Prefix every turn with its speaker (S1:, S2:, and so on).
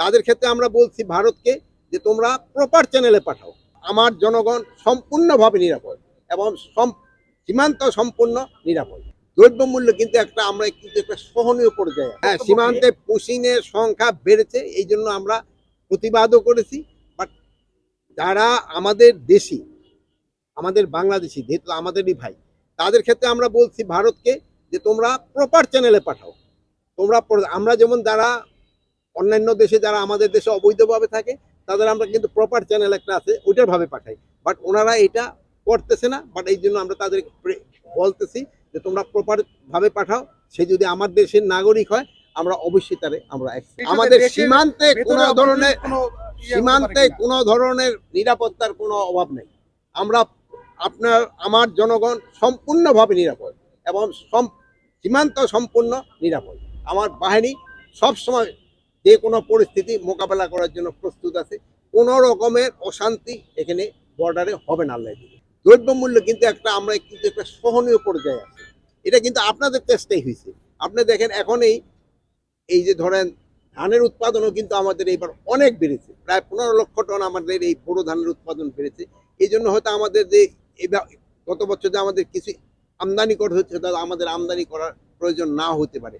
S1: তাদের ক্ষেত্রে আমরা বলছি ভারতকে যে তোমরা প্রপার চ্যানেলে পাঠাও। আমার জনগণ সম্পূর্ণভাবে নিরাপদ এবং সীমান্ত সম্পূর্ণ নিরাপদ। দ্রব্যমূল্য কিন্তু একটা আমরা কিন্তু একটা সহনীয় পর্যায়ে। হ্যাঁ সীমান্তে পুশিনের সংখ্যা বেড়েছে এই জন্য আমরা প্রতিবাদও করেছি। বাট যারা আমাদের দেশি আমাদের বাংলাদেশি যেহেতু আমাদেরই ভাই তাদের ক্ষেত্রে আমরা বলছি ভারতকে যে তোমরা প্রপার চ্যানেলে পাঠাও। তোমরা আমরা যেমন যারা অন্যান্য দেশে যারা আমাদের দেশে অবৈধভাবে থাকে তাদের আমরা কিন্তু প্রপার চ্যানেল একটা আছে ওইটার ভাবে পাঠাই। বাট ওনারা এটা করতেছে না বাট এই জন্য আমরা তাদের বলতেছি যে তোমরা প্রপার ভাবে পাঠাও। সে যদি আমার দেশের নাগরিক হয় আমরা অবশ্যই তারে আমরা আমাদের সীমান্তে কোনো ধরনের
S2: ইয়ে
S1: সীমান্তে
S2: কোনো?
S1: ধরনের নিরাপত্তার কোনো অভাব নেই। আমরা আপনার আমার জনগণ সম্পূর্ণভাবে নিরাপদ এবং সীমান্ত সম্পূর্ণ নিরাপদ। আমার বাহিনী সব সময় যে কোনো পরিস্থিতি মোকাবেলা করার জন্য প্রস্তুত আছে। কোনো রকমের অশান্তি এখানে বর্ডারে হবে না আল্লাহ দ্রব্যমূল্য কিন্তু একটা আমরা কিন্তু একটা সহনীয় পর্যায়ে আছে। এটা কিন্তু আপনাদের চেষ্টাই হয়েছে। আপনি দেখেন এখন এই যে ধরেন ধানের উৎপাদনও কিন্তু আমাদের এইবার অনেক বেড়েছে। প্রায় পনেরো লক্ষ টন আমাদের এই বড় ধানের উৎপাদন বেড়েছে। এই জন্য হয়তো আমাদের যে গত বছর যে আমাদের কিছু আমদানি করা হচ্ছে, তা আমাদের আমদানি করার প্রয়োজন না হতে পারে।